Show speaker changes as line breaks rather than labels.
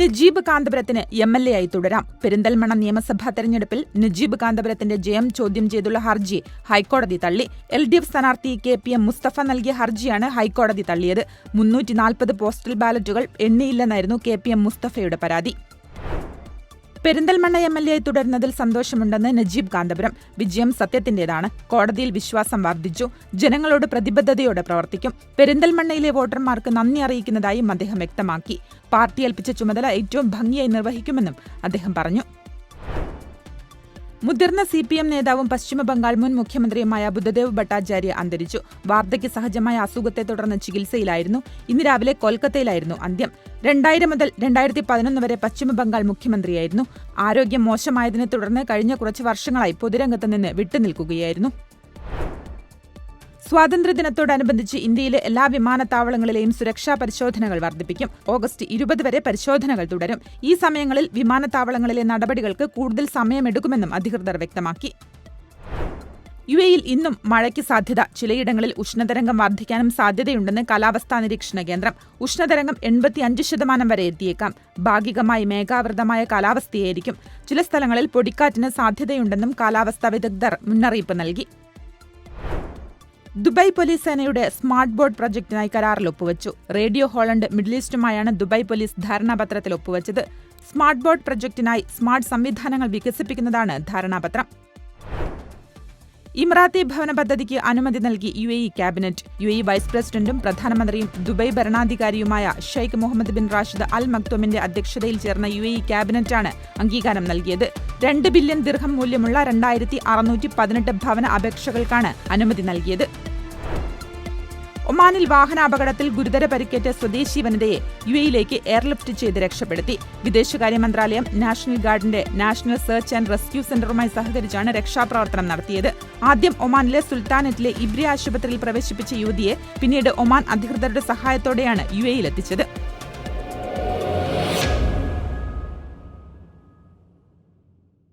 നജീബ് കാന്തപുരത്തിന് M L A ആയി തുടരാം. പെരിന്തൽമണ്ണ നിയമസഭാ തെരഞ്ഞെടുപ്പിൽ നജീബ് കാന്തപുരത്തിന്റെ ജയം ചോദ്യം ചെയ്തുള്ള ഹർജി ഹൈക്കോടതി തള്ളി. എൽ ഡി എഫ് സ്ഥാനാർത്ഥി കെ പി എം മുസ്തഫ നൽകിയ ഹർജിയാണ് ഹൈക്കോടതി തള്ളിയത്. മുന്നൂറ്റി നാൽപ്പത് പോസ്റ്റൽ ബാലറ്റുകൾ എണ്ണിയില്ലെന്നായിരുന്നു കെ പി എം മുസ്തഫയുടെ പരാതി. പെരിന്തൽമണ്ണ എം എൽ എ തുടരുന്നതിൽ സന്തോഷമുണ്ടെന്ന് നജീബ് കാന്തപുരം. വിജയം സത്യത്തിന്റേതാണ്. കോടതിയിൽ വിശ്വാസം വർദ്ധിച്ചു. ജനങ്ങളോട് പ്രതിബദ്ധതയോടെ പ്രവർത്തിക്കും. പെരിന്തൽമണ്ണയിലെ വോട്ടർമാർക്ക് നന്ദി അറിയിക്കുന്നതായും അദ്ദേഹം വ്യക്തമാക്കി. പാർട്ടി ഏൽപ്പിച്ച ചുമതല ഏറ്റവും ഭംഗിയായി നിർവഹിക്കുമെന്നും അദ്ദേഹം പറഞ്ഞു. മുതിർന്ന സി പി എം നേതാവും പശ്ചിമബംഗാൾ മുൻ മുഖ്യമന്ത്രിയുമായ ബുദ്ധദേവ് ഭട്ടാചാര്യ അന്തരിച്ചു. വാർദ്ധക്യ സഹജമായ അസുഖത്തെ തുടർന്ന് ചികിത്സയിലായിരുന്നു. ഇന്ന് രാവിലെ കൊൽക്കത്തയിലായിരുന്നു അന്ത്യം. രണ്ടായിരം മുതൽ രണ്ടായിരത്തി പതിനൊന്ന് വരെ പശ്ചിമബംഗാൾ മുഖ്യമന്ത്രിയായിരുന്നു. ആരോഗ്യം മോശമായതിനെ തുടർന്ന് കഴിഞ്ഞ കുറച്ച് വർഷങ്ങളായി പൊതുരംഗത്ത് നിന്ന് വിട്ടുനിൽക്കുകയായിരുന്നു. സ്വാതന്ത്ര്യദിനത്തോടനുബന്ധിച്ച് ഇന്ത്യയിലെ എല്ലാ വിമാനത്താവളങ്ങളിലെയും സുരക്ഷാ പരിശോധനകൾ വർദ്ധിപ്പിക്കും. ഓഗസ്റ്റ് ഇരുപത് വരെ പരിശോധനകൾ തുടരും. ഈ സമയങ്ങളിൽ വിമാനത്താവളങ്ങളിലെ നടപടികൾക്ക് കൂടുതൽ സമയമെടുക്കുമെന്നും അധികൃതർ വ്യക്തമാക്കി. യു എയിൽ ഇന്നും മഴയ്ക്ക് സാധ്യത. ചിലയിടങ്ങളിൽ ഉഷ്ണതരംഗം വർദ്ധിക്കാനും സാധ്യതയുണ്ടെന്ന് കാലാവസ്ഥാ നിരീക്ഷണ കേന്ദ്രം. ഉഷ്ണതരംഗം എൺപത്തിയഞ്ച് ശതമാനം വരെ എത്തിയേക്കാം. ഭാഗികമായി മേഘാവൃതമായ കാലാവസ്ഥയായിരിക്കും. ചില സ്ഥലങ്ങളിൽ പൊടിക്കാറ്റിന് സാധ്യതയുണ്ടെന്നും കാലാവസ്ഥാ വിദഗ്ധർ മുന്നറിയിപ്പ് നൽകി. ദുബായ് പോലീസ് സേനയുടെ സ്മാർട്ട് ബോർഡ് പ്രൊജക്ടിനായി കരാറിൽ ഒപ്പുവച്ചു. റേഡിയോ ഹോളണ്ട് മിഡിൽ ഈസ്റ്റുമായാണ് ദുബായ് പോലീസ് ധാരണാപത്രത്തിൽ ഒപ്പുവച്ചത്. സ്മാർട്ട് ബോർഡ് പ്രൊജക്ടിനായി സ്മാർട്ട് സംവിധാനങ്ങൾ വികസിപ്പിക്കുന്നതാണ് ധാരണാപത്രം. ഇമ്രാത്തി ഭവന പദ്ധതിക്ക് അനുമതി നൽകി U A E cabinet. U A E vice പ്രസിഡന്റും പ്രധാനമന്ത്രിയും Dubai ഭരണാധികാരിയുമായ Sheikh Mohammed bin Rashid Al മക്തോമിന്റെ അധ്യക്ഷതയിൽ ചേർന്ന യു എ ഇ ക്യാബിനറ്റാണ് അംഗീകാരം നൽകിയത്. രണ്ട് ബില്യൺ ദീർഘം മൂല്യമുള്ള രണ്ടായിരത്തി അറുന്നൂറ്റി പതിനെട്ട് ഭവന അപേക്ഷകൾക്കാണ് അനുമതി നൽകിയത്. ഒമാനിൽ വാഹനാപകടത്തിൽ ഗുരുതര പരിക്കേറ്റ സ്വദേശി വനിതയെ യു എയിലേക്ക് എയർലിഫ്റ്റ് ചെയ്ത് രക്ഷപ്പെടുത്തി. വിദേശകാര്യ മന്ത്രാലയം നാഷണൽ ഗാർഡിന്റെ നാഷണൽ സെർച്ച് ആൻഡ് റെസ്ക്യൂ സെന്ററുമായി സഹകരിച്ചാണ് രക്ഷാപ്രവർത്തനം നടത്തിയത്. ആദ്യം ഒമാനിലെ സുൽത്താനറ്റിലെ ഇബ്രി ആശുപത്രിയിൽ പ്രവേശിപ്പിച്ച യുവതിയെ പിന്നീട് ഒമാൻ അധികൃതരുടെ സഹായത്തോടെയാണ് യു എയിലെത്തിച്ചത്